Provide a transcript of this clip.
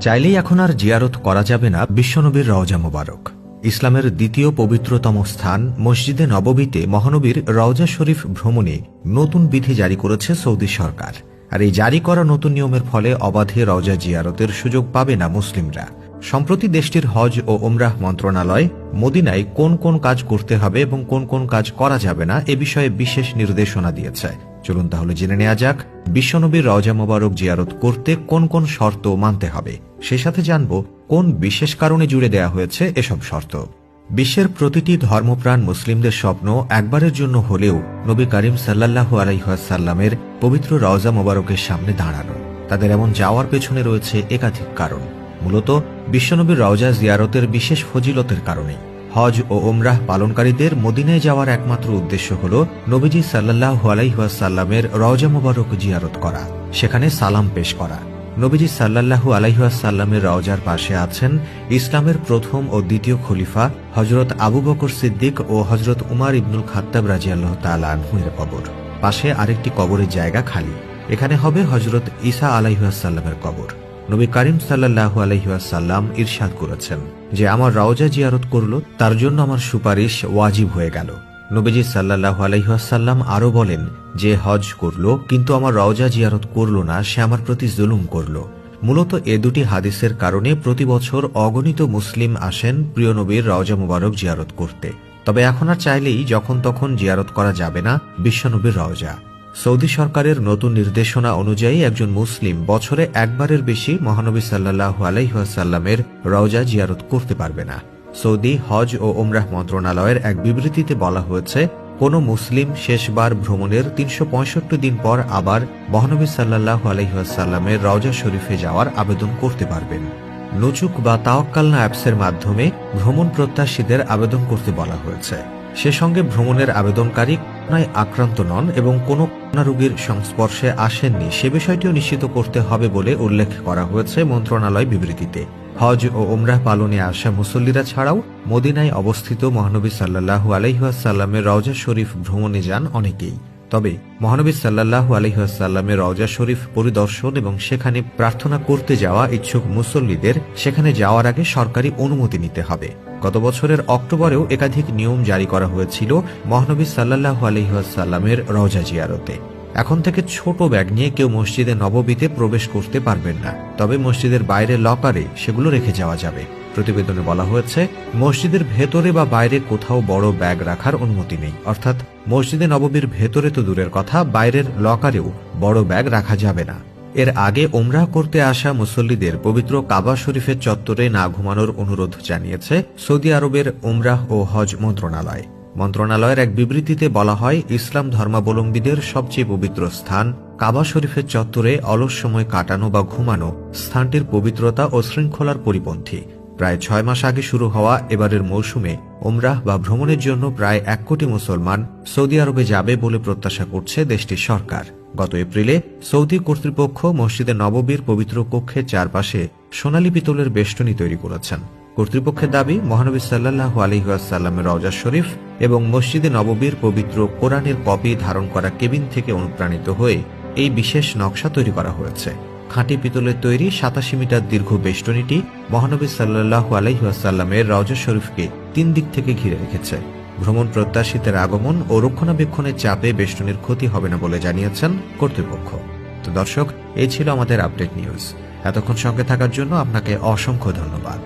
চাইলেই এখন আর জিয়ারত করা যাবে না বিশ্বনবীর রওজা মোবারক। ইসলামের দ্বিতীয় পবিত্রতম স্থান মসজিদে নববীতে মহানবীর রওজা শরীফ ভ্রমণে নতুন বিধি জারি করেছে সৌদি সরকার। আর এই জারি করা নতুন নিয়মের ফলে অবাধে রওজা জিয়ারতের সুযোগ পাবে না মুসলিমরা। সম্প্রতি দেশটির হজ ও ওমরাহ মন্ত্রণালয় মদিনায় কোন কোন কাজ করতে হবে এবং কোন কোন কাজ করা যাবে না এ বিষয়ে বিশেষ নির্দেশনা দিয়েছে। চলুন তাহলে জেনে নেওয়া যাক, বিশ্বনবীর রওজা মোবারক জিয়ারত করতে কোন কোন শর্ত মানতে হবে। সে সাথে জানব কোন বিশেষ কারণে জুড়ে দেয়া হয়েছে এসব শর্ত। বিশ্বের প্রতিটি ধর্মপ্রাণ মুসলিমদের স্বপ্ন একবারের জন্য হলেও নবী করিম সাল্লাল্লাহু আলাইহাসাল্লামের পবিত্র রওজা মোবারকের সামনে দাঁড়ানো। তাদের এমন যাওয়ার পেছনে রয়েছে একাধিক কারণ। মূলত বিশ্বনবীর রওজা জিয়ারতের বিশেষ ফজিলতের কারণে। হজ ও ওমরাহ পালনকারীদের মদিনায় যাওয়ার একমাত্র উদ্দেশ্য হল নবীজি সাল্লাহ আলাইহাসাল্লামের রওজা মোবারক জিয়ারত করা, সেখানে সালাম পেশ করা। নবীজি সাল্লাল্লাহু আলাইহাসাল্লামের রওজার পাশে আছেন ইসলামের প্রথম ও দ্বিতীয় খলিফা হজরত আবু বকর সিদ্দিক ও হজরত উমার ইবনুল খাত্তাব রাজিয়াল্লাহ তালাহের কবর। পাশে আরেকটি কবরের জায়গা খালি। এখানে হবে হজরত ঈসা আলাইহাসাল্লামের কবর। নবী করিম সাল্লাহ আলহিহাসাল্লাম ইরশাদ করেছেন যে, আমার রওজা জিয়ারত করল, তার জন্য আমার সুপারিশ ওয়াজিব হয়ে গেল। নবীজি সাল্লাহ আলহিহাসাল্লাম আরও বলেন, যে হজ করল, কিন্তু আমার রওজা জিয়ারত করল না, সে আমার প্রতি জুলুম করল। মূলত এ দুটি হাদিসের কারণে প্রতি বছর অগণিত মুসলিম আসেন প্রিয় নবীর রওজা মুবারক জিয়ারত করতে। তবে এখন আর চাইলেই যখন তখন জিয়ারত করা যাবে না বিশ্বনবীর রওজা। সৌদি সরকারের নতুন নির্দেশনা অনুযায়ী একজন মুসলিম বছরে একবারের বেশি মহানবী সাল্লাহ আলাইসাল্লামের রওজা জিয়ারত করতে পারবে না। সৌদি হজ ও ওমরাহ মন্ত্রণালয়ের এক বিবৃতিতে বলা হয়েছে, কোন মুসলিম শেষবার ভ্রমণের তিনশো পঁয়ষট্টি দিন পর আবার মহানবী সাল্লাহ আলহিহাসাল্লামের রওজা শরীফে যাওয়ার আবেদন করতে পারবেন। নুচুক বা তাওয়াক্কালনা অ্যাপসের মাধ্যমে ভ্রমণ প্রত্যাশীদের আবেদন করতে বলা হয়েছে। সে সঙ্গে ভ্রমণের আবেদনকারী করোনায় আক্রান্ত নন এবং কোনো রোগীর সংস্পর্শে আসেননি, সে বিষয়টিও নিশ্চিত করতে হবে বলে উল্লেখ করা হয়েছে মন্ত্রণালয় বিবৃতিতে। হজ ও ওমরাহ পালনে আসা মুসল্লিরা ছাড়াও মদিনায় অবস্থিত মহানবী সাল্লাহু আলহিহাসাল্লামের রওজা শরীফ ভ্রমণে যান অনেকেই। তবে মহানবী সাল্লাহু আলহিহাসাল্লামের রওজা শরীফ পরিদর্শন এবং সেখানে প্রার্থনা করতে যাওয়া ইচ্ছুক মুসল্লিদের সেখানে যাওয়ার আগে সরকারি অনুমতি নিতে হবে। গত বছরের অক্টোবরেও একাধিক নিয়ম জারি করা হয়েছিল মহানবী সাল্লাহু আলহিহাসাল্লামের রওজা জিয়ারতে। এখন থেকে ছোট ব্যাগ নিয়ে কেউ মসজিদে নববীতে প্রবেশ করতে পারবেন না। তবে মসজিদের বাইরে লকারে সেগুলো রেখে যাওয়া যাবে। প্রতিবেদনে বলা হয়েছে, মসজিদের ভেতরে বা বাইরে কোথাও বড় ব্যাগ রাখার অনুমতি নেই। অর্থাৎ, মসজিদে নববীর ভেতরে তো দূরের কথা, বাইরের লকারেও বড় ব্যাগ রাখা যাবে না। এর আগে ওমরাহ করতে আসা মুসল্লিদের পবিত্র কাবা শরীফের চত্বরে না ঘুমানোর অনুরোধ জানিয়েছে সৌদি আরবের ওমরাহ ও হজ মন্ত্রণালয়। মন্ত্রণালয়ের এক বিবৃতিতে বলা হয়, ইসলাম ধর্মাবলম্বীদের সবচেয়ে পবিত্র স্থান কাবা শরীফের চত্বরে অলস সময় কাটানো বা ঘুমানো স্থানটির পবিত্রতা ও শৃঙ্খলার পরিপন্থী। প্রায় ছয় মাস আগে শুরু হওয়া এবারের মৌসুমে ওমরাহ বা ভ্রমণের জন্য প্রায় এক কোটি মুসলমান সৌদি আরবে যাবে বলে প্রত্যাশা করছে দেশটির সরকার। গত এপ্রিলে সৌদি কর্তৃপক্ষ মসজিদে নববীর পবিত্র কক্ষের চারপাশে সোনালী পিতলের বেষ্টনী তৈরি করেছেন। কর্তৃপক্ষের দাবি, মহানবী সাল্লাহ আলহিহাসাল্লামের রওজা শরীফ এবং মসজিদে নববীর পবিত্র কোরআনের কপি ধারণ করা কেবিন থেকে অনুপ্রাণিত হয়ে এই বিশেষ নকশা তৈরি করা হয়েছে। খাঁটি পিতলের তৈরি সাতাশি মিটার দীর্ঘ বেষ্টনীটি মহানবী সাল্লাহ আলহিহাসাল্লামের রওজা শরীফকে তিন দিক থেকে ঘিরে রেখেছে। ভ্রমণ প্রত্যাশীদের আগমন ও রক্ষণাবেক্ষণের চাপে বেষ্টনীর ক্ষতি হবে না বলে জানিয়েছেন কর্তৃপক্ষ। তো দর্শক, এই ছিল আমাদের আপডেট নিউজ। এতক্ষণ সঙ্গে থাকার জন্য আপনাকে অসংখ্য ধন্যবাদ।